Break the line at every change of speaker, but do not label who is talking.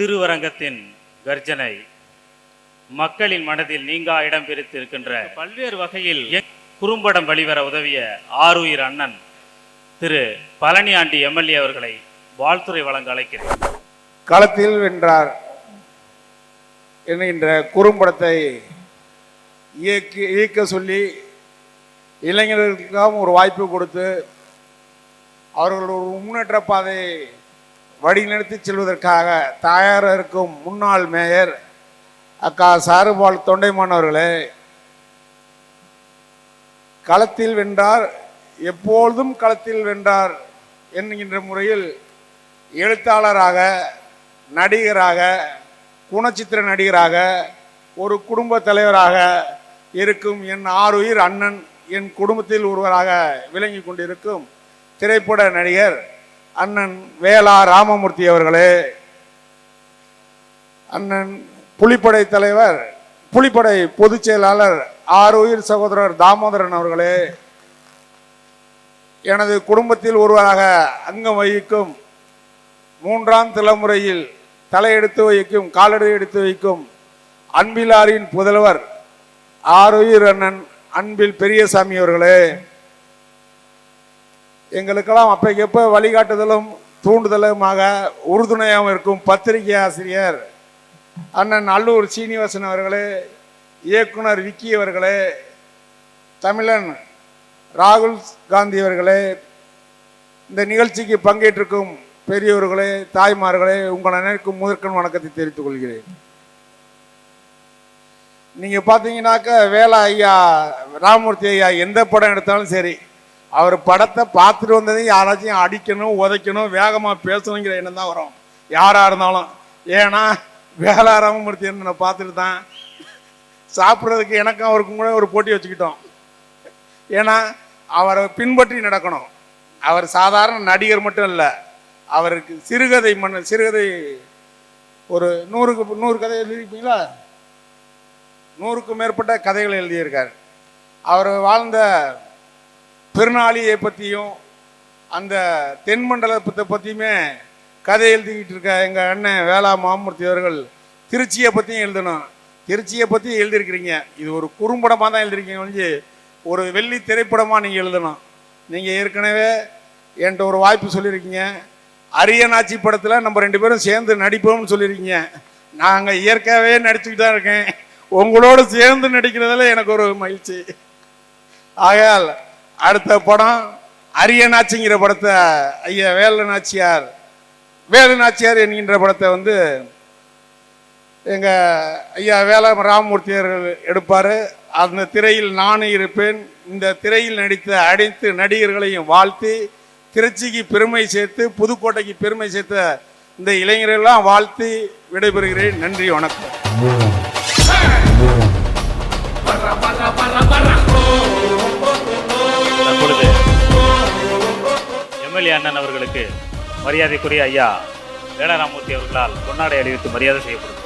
திருவரங்கத்தின் கர்ஜனை. மக்களின் மனதில் நீங்கா இடம் பிடித்திருக்கின்ற பல்வேறு வகையில் குறும்படம் வெளிவர உதவிய ஆருயிர் அண்ணன் திரு பழனி ஆண்டி எம்எல்ஏ அவர்களை வாழ்த்துறை வழங்க அழைக்கிறேன்.
களத்தில் வென்றார். என்கின்ற குறும்படத்தை இயக்கி இயக்க சொல்லி இளைஞர்களுக்கெல்லாம் ஒரு வாய்ப்பு கொடுத்து அவர்கள் ஒரு முன்னேற்ற பாதையை வழிநடத்தி செல்வதற்காக தயார இருக்கும் முன்னாள் மேயர் அக்கா சாருபால் தொண்டைமான் அவர்களே களத்தில் வென்றார் எப்பொழுதும் களத்தில் வென்றார் என்கின்ற முறையில் எழுத்தாளராக நடிகராக குணச்சித்திர நடிகராக ஒரு குடும்ப தலைவராக இருக்கும் என் ஆறுயிர் அண்ணன் என் குடும்பத்தில் ஒருவராக விளங்கி கொண்டிருக்கும் திரைப்பட நடிகர் அண்ணன் வேளா ராமமூர்த்தி அவர்களே அண்ணன் புலிப்படை தலைவர் புலிப்படை பொதுச் செயலாளர் ஆறுயிர் சகோதரர் தாமோதரன் அவர்களே எனது குடும்பத்தில் ஒருவராக அங்கம் வகிக்கும் மூன்றாம் தலைமுறையில் தலையெடுத்து வைக்கும் காலடி எடுத்து வைக்கும் அன்பிலாரின் புதல்வர் ஆருயிர் அண்ணன் அன்பில் பெரியசாமி அவர்களே எங்களுக்கெல்லாம் அப்பைக்கப்போ வழிகாட்டுதலும் தூண்டுதலுமாக உறுதுணையாகவும் இருக்கும் பத்திரிகை ஆசிரியர் அண்ணன் அல்லூர் சீனிவாசன் அவர்களே இயக்குனர் விக்கி அவர்களே தமிழன் ராகுல் காந்தி அவர்களே இந்த நிகழ்ச்சிக்கு பங்கேற்றிருக்கும் பெரியவர்களே தாய்மார்களே உங்கள் அனைவருக்கும் முதற்கண் வணக்கத்தை தெரிவித்துக் கொள்கிறேன். நீங்கள் பார்த்தீங்கன்னாக்க வேலா ஐயா ராமமூர்த்தி ஐயா எந்த படம் எடுத்தாலும் சரி அவர் படத்தை பார்த்துட்டு வந்ததையும் யாராச்சும் அடிக்கணும் உதைக்கணும் வேகமாக பேசணுங்கிற எண்ணம் தான் வரும். யாராக இருந்தாலும். ஏன்னா வேலா ராமமூர்த்தி என்ன பார்த்துட்டு தான் சாப்பிட்றதுக்கு எனக்கும் அவருக்கும் கூட ஒரு போட்டி வச்சுக்கிட்டோம். ஏன்னா அவரை பின்பற்றி நடக்கணும். அவர் சாதாரண நடிகர் மட்டும் இல்லை. அவருக்கு சிறுகதை மண் சிறுகதை ஒரு நூறுக்கு நூறு கதை எழுதியிருப்பீங்களா? நூறுக்கும் மேற்பட்ட கதைகளை எழுதியிருக்கார். அவர் வாழ்ந்த திருநாளியை பற்றியும் அந்த தென்மண்டலத்தை பற்றியுமே கதை எழுதிக்கிட்டு இருக்க எங்கள் அண்ணன் வேளா மாமூர்த்தி அவர்கள் திருச்சியை பற்றியும் எழுதணும். திருச்சியை பற்றி எழுதியிருக்கிறீங்க. இது ஒரு குறும்படமாக தான் எழுதிருக்கீங்க ஒழிஞ்சு ஒரு வெள்ளி திரைப்படமாக நீங்கள் எழுதணும். நீங்கள் ஏற்கனவே என்கிட்ட ஒரு வாய்ப்பு சொல்லியிருக்கீங்க. அரியநாச்சி படத்தில் நம்ம ரெண்டு பேரும் சேர்ந்து நடிப்போம்னு சொல்லியிருக்கீங்க. நாங்கள் இயற்கையாகவே நடிச்சுக்கிட்டு தான் இருக்கேன். உங்களோட சேர்ந்து நடிக்கிறதுல எனக்கு ஒரு மகிழ்ச்சி. ஆகையால் அடுத்த படம் அரியநாச்சிங்கிற படத்தை ஐயா வேலு நாச்சியார். வேலு நாச்சியார் என்கின்ற படத்தை வந்து எங்கள் ஐயா வேல ராமமூர்த்தி அவர்கள் எடுப்பார். அந்த திரையில் நானும் இருப்பேன். இந்த திரையில் நடித்த அனைத்து நடிகர்களையும் வாழ்த்தி திருச்சிக்கு பெருமை சேர்த்து புதுக்கோட்டைக்கு பெருமை சேர்த்த இந்த இளைஞர்களெல்லாம் வாழ்த்தி விடைபெறுகிறேன். நன்றி வணக்கம்.
அண்ணன் அவர்களுக்கு மரியாதைக்குரிய ஐயா வேளாராமூர்த்தி அவர்களால் பொன்னாடை அணிவித்து மரியாதை செய்யப்படுகிறது